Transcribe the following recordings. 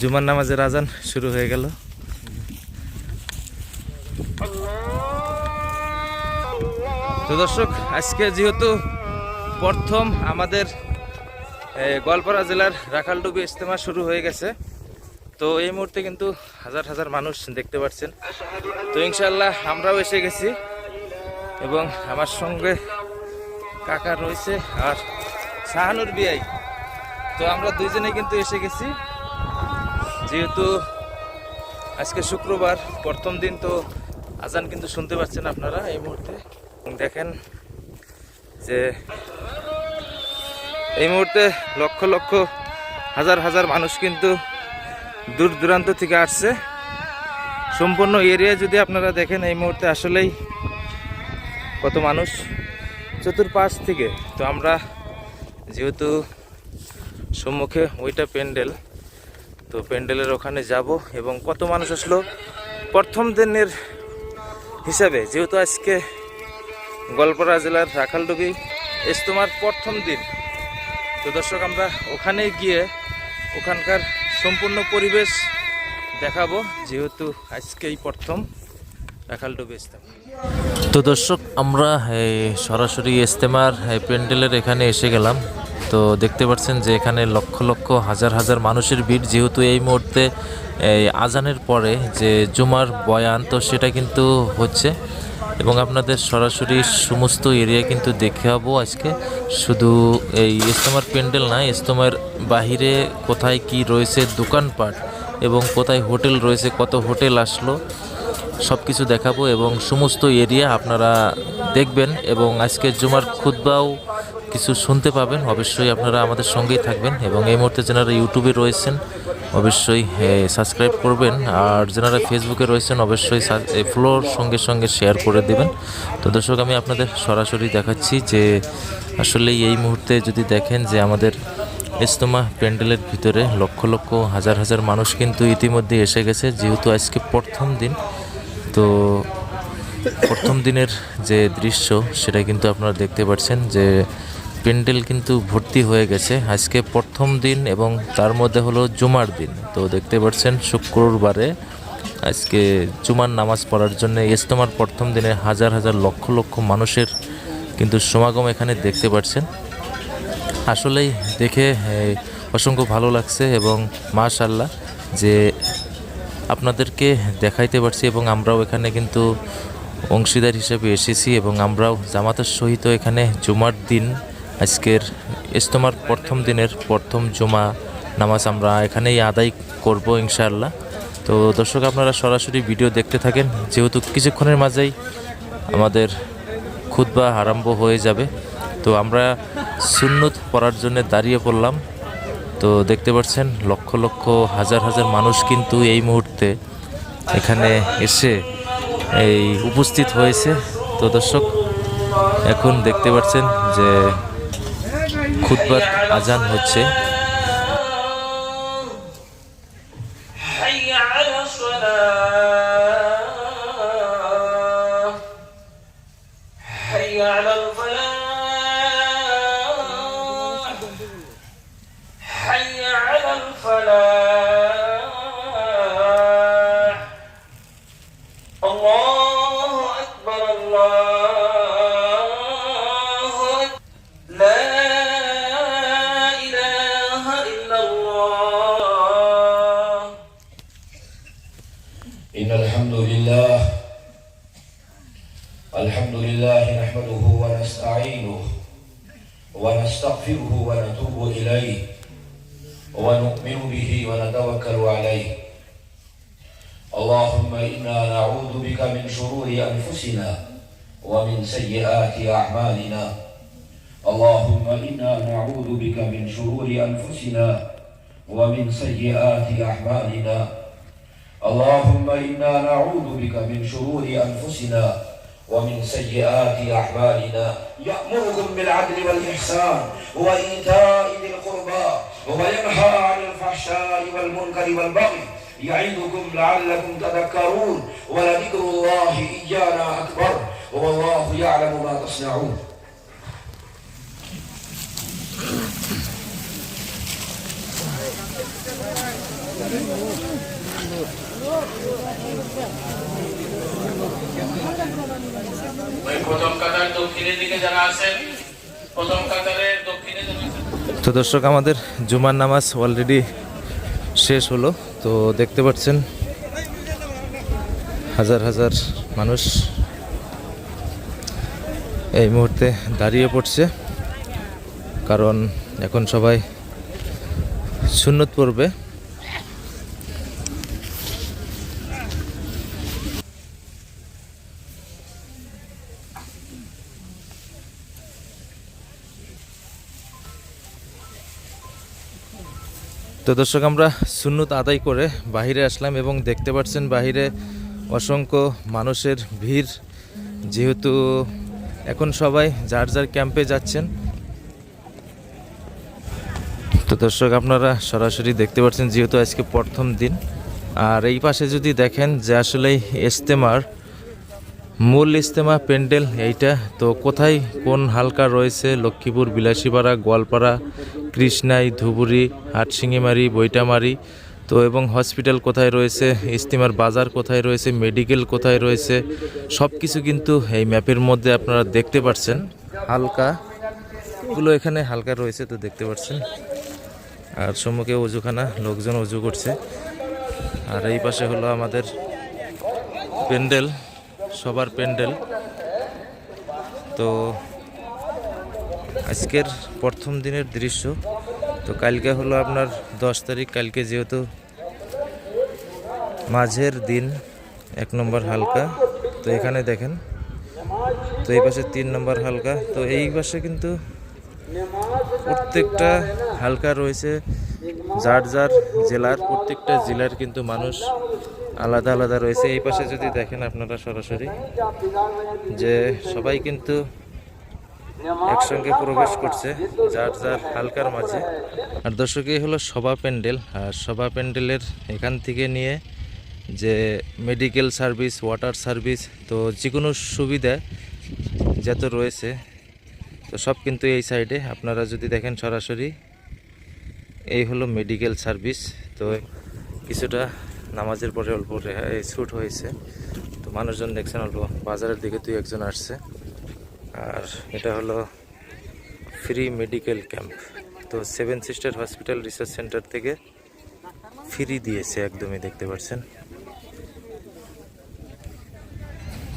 জুমার নামাজের আজান শুরু হয়ে গেল। তো দর্শক, আজকে যেহেতু প্রথম আমাদের গোয়ালপাড়া জেলার রাখালডুবি ইজতেমা শুরু হয়ে গেছে, তো এই মুহূর্তে কিন্তু হাজার হাজার মানুষ দেখতে পাচ্ছেন। তো ইনশাল্লাহ আমরাও এসে গেছি এবং আমার সঙ্গে কাকা রয়েছে আর শাহানুর বিআই। তো আমরা দুইজনে কিন্তু এসে গেছি। যেহেতু আজকে শুক্রবার, প্রথম দিন তো আজান কিন্তু শুনতে পাচ্ছেন আপনারা এই মুহূর্তে। দেখেন যে এই মুহূর্তে লক্ষ লক্ষ, হাজার হাজার মানুষ কিন্তু দূর দূরান্ত থেকে আসছে। সম্পূর্ণ এরিয়া যদি আপনারা দেখেন, এই মুহূর্তে আসলেই কত মানুষ চতুর্পাশ থেকে। তো আমরা যেহেতু সম্মুখে ওইটা প্যান্ডেল তো প্যান্ডেলের ওখানে যাব এবং কত মানুষ আসলো? প্রথম দিনের হিসাবে, যেহেতু আজকে গোয়ালপাড়া জেলার রাখালডুবি ইস্তমার প্রথম দিন। তো দর্শক, আমরা ওখানে গিয়ে ওখানকার সম্পূর্ণ পরিবেশ দেখাবো, যেহেতু আজকেই প্রথম রাখালডুবি ইস্তমা তো দর্শক, আমরা সরাসরি ইস্তেমার প্যান্ডেলের এখানে এসে গেলাম। তো দেখতে পাচ্ছেন যে এখানে লক্ষ লক্ষ, হাজার হাজার মানুষের ভিড়। যেহেতু এই মুহূর্তে, এই আজানের পরে যে জুমার বয়ান, তো সেটা কিন্তু হচ্ছে। এবং আপনাদের সরাসরি সমস্ত এরিয়া কিন্তু দেখাবো আজকে। শুধু এই ইস্তমার প্যান্ডেল না, ইস্তমার বাহিরে কোথায় কি রয়েছে দোকানপাট এবং কোথায় হোটেল রয়েছে, কত হোটেল আসলো সব কিছু দেখাবো। এবং সমস্ত এরিয়া আপনারা দেখবেন। এবং আজকে জুমার খুদ্বাও কিছু শুনতে পাবেন, অবশ্যই আপনারা আমাদের সঙ্গেই থাকবেন এবং এই মুহূর্তে যারা ইউটিউবে রয়েছেন, অবশ্যই সাবস্ক্রাইব করবেন আর যারা ফেসবুকে রয়েছেন, অবশ্যই ফ্লোর সঙ্গে সঙ্গে শেয়ার করে দেবেন। তো দর্শক, আমি আপনাদের সরাসরি দেখাচ্ছি যে আসলে এই মুহূর্তে যদি দেখেন যে আমাদের ইস্তমা প্যান্ডেলের ভিতরে লক্ষ লক্ষ, হাজার হাজার মানুষ কিন্তু ইতিমধ্যে এসে গেছে, যেহেতু আজকে প্রথম দিন, তো প্রথম দিনের যে দৃশ্য, সেটা কিন্তু আপনারা দেখতে পাচ্ছেন যে প্যান্ডেল কিন্তু ভর্তি হয়ে গেছে। আজকে প্রথম দিন এবং তার মধ্যে হলো জুমার দিন। তো দেখতে পাচ্ছেন, শুক্রবারে আজকে জুমার নামাজ পড়ার জন্য ইস্তমার প্রথম দিনে হাজার হাজার লক্ষ লক্ষ মানুষের কিন্তু সমাগম এখানে দেখতে পাচ্ছেন। আসলেই দেখে অসংখ্য ভালো লাগছে এবং মাশাল্লাহ যে আপনাদেরকে দেখাইতে পারছি এবং আমরাও এখানে কিন্তু অংশীদার হিসেবে এসেছি এবং আমরাও জামাতের সহিত এখানে জুমার দিন আজকের ইস্তমার প্রথম দিনের প্রথম জুমা নামাজ আমরা এখানেই আদায় করব ইনশাআল্লাহ। তো দর্শক, আপনারা সরাসরি ভিডিও দেখতে থাকেন। যেহেতু কিছুক্ষণের মাঝেই আমাদের খুতবা আরম্ভ হয়ে যাবে, তো আমরা সুন্নত পড়ার জন্য দাঁড়িয়ে পড়লাম। তো দেখতে পাচ্ছেন, লক্ষ লক্ষ, হাজার হাজার মানুষ কিন্তু এই মুহূর্তে এখানে এসে এই উপস্থিত হয়েছে। তো দর্শক, এখন দেখতে পাচ্ছেন যে খুতবার আজান হচ্ছে। حي لله. الحمد لله نحمده ونستعينه ونستغفره ونتوب إليه ونؤمن به ونتوكل عليه. اللهم إنا نعوذ بك من شرور أنفسنا ومن سيئات أعمالنا. اللهم إنا نعوذ بك من شرور أنفسنا ومن سيئات أعمالنا. اللهم إنا نعوذ بك من شرور أنفسنا ومن سيئات أعمالنا. يأمركم بالعدل والإحسان وإيتاء ذي القربى وينهى عن الفحشاء والمنكر والبغي. يعظكم لعلكم تذكرون ولذكر الله إيانا أكبر. والله يعلم ما تصنعون. Thank you. তো দর্শক, আমাদের জুমার নামাজ অলরেডি শেষ হলো। তো দেখতে পাচ্ছেন, হাজার হাজার মানুষ এই মুহূর্তে দাঁড়িয়ে পড়ছে। কারণ এখন সবাই সুন্নত পড়বে। তো দর্শক, আমরা সুন্নত আদায় করে বাহিরে আসলাম এবং দেখতে পাচ্ছেন বাহিরে অসংখ্য মানুষের ভিড়। যেহেতু এখন সবাই যার যার ক্যাম্পে যাচ্ছেন। তো দর্শক, আপনারা সরাসরি দেখতে পাচ্ছেন যেহেতু আজকে প্রথম দিন। আর এই পাশে যদি দেখেন যে আসলে ইস্তেমার মূল ইস্তেমা প্যান্ডেল এইটা। তো কোথায় কোন হালকা রয়েছে? লক্ষ্মীপুর, বিলাসীপাড়া, গোয়ালপাড়া, কৃষ্ণাই, ধুবুরি হাটসিঙ্গিমারি বৈটামারি। তো এবং হসপিটাল কোথায় রয়েছে? ইস্তিমার বাজার কোথায় রয়েছে? মেডিকেল কোথায় রয়েছে? সব কিছু কিন্তু এই ম্যাপের মধ্যে আপনারা দেখতে পাচ্ছেন হালকা। গুলো এখানে হালকা রয়েছে তো দেখতে পাচ্ছেন আর সম্মুখে অজুখানা, লোকজন অজু করছে। আর এই পাশে হলো আমাদের প্যান্ডেল। সবার প্যান্ডেল। তো আজকের প্রথম দিনের দৃশ্য। তো কালকে হলো আপনার দশ তারিখ, কালকে যেহেতু মাঝের দিন, এক নম্বর হালকা। তো এখানে দেখেন, তো এই পাশে তিন নম্বর হালকা। তো এই পাশে কিন্তু প্রত্যেকটা হালকা রয়েছে। যার যার জেলার, প্রত্যেকটা জেলার কিন্তু মানুষ আলাদা আলাদা রয়েছে। এই পাশে যদি দেখেন আপনারা সরাসরি, যে সবাই কিন্তু একসঙ্গে প্রবেশ করছে, যার যার হালকার মাঝে। আর দর্শক, এই হলো সভা প্যান্ডেল। আর সভা প্যান্ডেলের এখান থেকে নিয়ে যে মেডিকেল সার্ভিস ওয়াটার সার্ভিস তো যে কোনো সুবিধা যত রয়েছে, তো সব কিন্তু এই সাইডে আপনারা যদি দেখেন সরাসরি, এই হলো মেডিকেল সার্ভিস তো কিছুটা নামাজের পরে অল্প ছুট হয়েছে। তো মানুষজন দেখছেন অল্প বাজারের দিকে দুই একজন আসছে। আর এটা হলো ফ্রি মেডিকেল ক্যাম্প তো seven sister hospital research centre থেকে ফ্রি দিয়েছে একদমই, দেখতে পাচ্ছেন।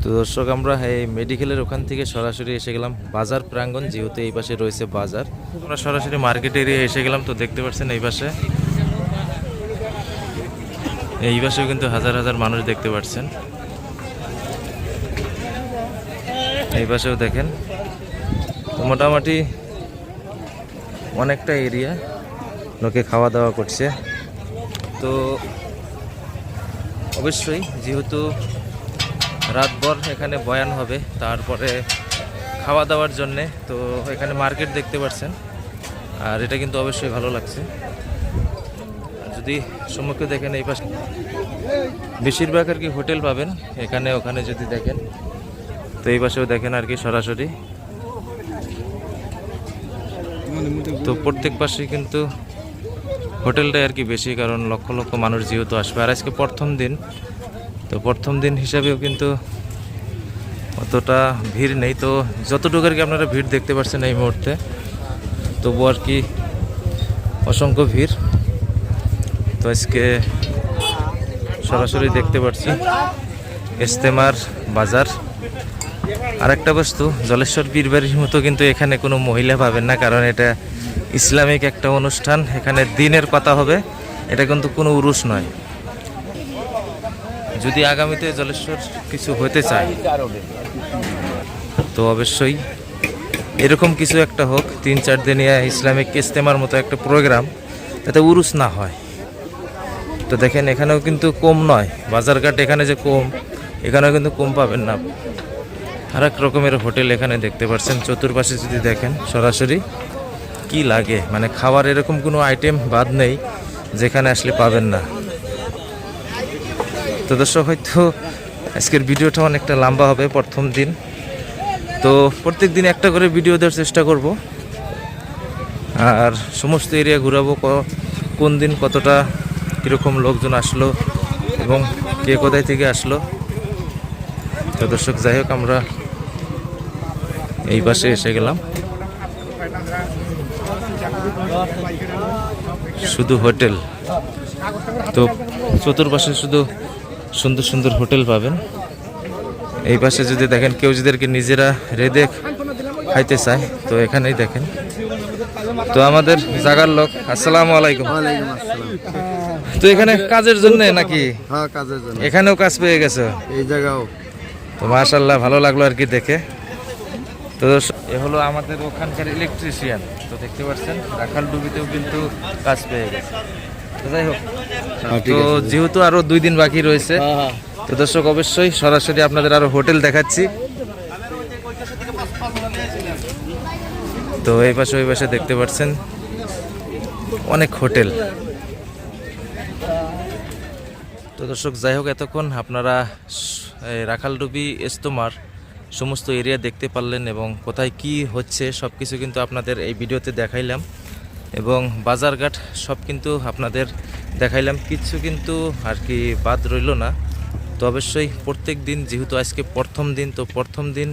তো দর্শক, আমরা এই মেডিকেলের ওখান থেকে সরাসরি এসে গেলাম। বাজার প্রাঙ্গণ, যেহেতু এই পাশে রয়েছে বাজার। আমরা সরাসরি মার্কেট এরিয়া এসে গেলাম, তো দেখতে পাচ্ছেন এই পাশে এই পাশেও কিন্তু হাজার হাজার মানুষ দেখতে পাচ্ছেন এই পাশেও দেখেন। তো মোটামুটি অনেকটা এরিয়া লোকে খাওয়া দাওয়া করছে। তো অবশ্যই যেহেতু রাতভর এখানে বয়ান হবে, তারপরে খাওয়া দাওয়ার জন্যে, তো এখানে মার্কেট দেখতে পাচ্ছেন আর এটা কিন্তু অবশ্যই ভালো লাগছে। যদি সম্মুখে দেখেন এই পাশে, বেশিরভাগ আর কি হোটেল পাবেন, এখানে, ওখানে যদি দেখেন, তো এই পাশেও দেখেন আর কি সরাসরি। তো প্রত্যেক পাশে কিন্তু হোটেলটাই আর কি বেশি, কারণ লক্ষ লক্ষ মানুষ যেহেতু আসবে। আর আজকে প্রথম দিন, তো প্রথম দিন হিসাবেও কিন্তু অতটা ভিড় নেই। তো যতটুকু আর কি আপনারা ভিড় দেখতে পাচ্ছেন এই মুহূর্তে তবু আর কি অসংখ্য ভিড়। তো আজকে সরাসরি দেখতে পাচ্ছি ইস্তেমার বাজার। আরেকটা বস্তু, জলেশ্বর বীরবাড়ির মতো কিন্তু এখানে কোনো মহিলা পাবেন না, কারণ এটা ইসলামিক একটা অনুষ্ঠান, এখানে দিনের কথা হবে, এটা কিন্তু কোনো উরুস নয়। যদি আগামীতে জলেশ্বর কিছু হতে চায়, তো অবশ্যই এরকম কিছু একটা হোক, তিন চার দিনিয়া ইসলামিক ইস্তেমার মতো একটা প্রোগ্রাম যাতে উরুস না হয়। তো দেখেন, এখানেও কিন্তু কম নয়। বাজারঘাট এখানে যে কম, এখানেও কিন্তু কম পাবেন না। আর এক রকমের হোটেল এখানে দেখতে পাচ্ছেন। চতুর্পাশে যদি দেখেন, সরাসরি কি লাগে? মানে খাওয়ার এরকম কোনো আইটেম বাদ নেই, যেখানে আসলে পাবেন না। তো দর্শক, হয়তো আজকের ভিডিওটা অনেকটা লম্বা হবে প্রথম দিন। তো প্রত্যেক দিন একটা করে ভিডিও দেওয়ার চেষ্টা করব। আর সমস্ত এরিয়া ঘুরাবো কোন দিন কতটা কীরকম লোকজন আসলো এবং কে কোথায় থেকে আসলো। তো দর্শক, যাই হোক, আমরা এই পাশে এসে গেলাম। শুধু হোটেল। তো চতুর্পাশে শুধু সুন্দর সুন্দর হোটেল পাবেন। এই পাশে যদি দেখেন, কেউ যদি আর কি নিজেরা রেদে খাইতে চায়, তো এখানেই দেখেন। তো আমাদের জাগার লোক, আসসালামু আলাইকুম। তো এখানে কাজের জন্য নাকি? হ্যাঁ কাজের জন্য। এখানেও কাজ পেয়ে গেছো? এই জায়গাও। তো মাশাল্লাহ ভালো লাগল আর কি দেখে। তো এ হলো আমাদের ওখানকার ইলেকট্রিশিয়ান তো দেখতে পাচ্ছেন রাখাল ডুবিতেও কিন্তু কাজ পেয়ে গেছে। তো যাই হোক তো যেহেতু আরও দুই দিন বাকি রয়েছে তো দর্শক অবশ্যই সরাসরি আপনাদের আরও হোটেল দেখাচ্ছি। তো এই পাশে ওই পাশে দেখতে পাচ্ছেন অনেক হোটেল। তো দর্শক, যাই হোক, এতক্ষণ আপনারা রাখালডুবি ইস্তমার সমস্ত এরিয়া দেখতে পারলেন এবং কোথায় কি হচ্ছে সব কিছু কিন্তু আপনাদের এই ভিডিওতে দেখাইলাম এবং বাজারঘাট সব কিন্তু আপনাদের দেখাইলাম। কিছু কিন্তু আর কি বাদ রইল না। তো অবশ্যই প্রত্যেক দিন, যেহেতু আজকে প্রথম দিন, তো প্রথম দিন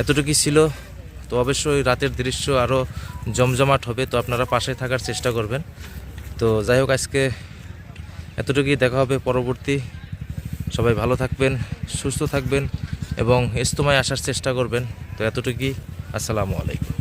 এতটুকুই ছিল। তো অবশ্যই রাতের দৃশ্য আরও জমজমাট হবে, তো আপনারা পাশে থাকার চেষ্টা করবেন। তো যাই হোক, আজকে এতটুকুই দেখা হবে পরবর্তী। সবাই ভালো থাকবেন, সুস্থ থাকবেন এবং ইস্তমায় আসার চেষ্টা করবেন। তো এতটুকুই, আসসালামু আলাইকুম।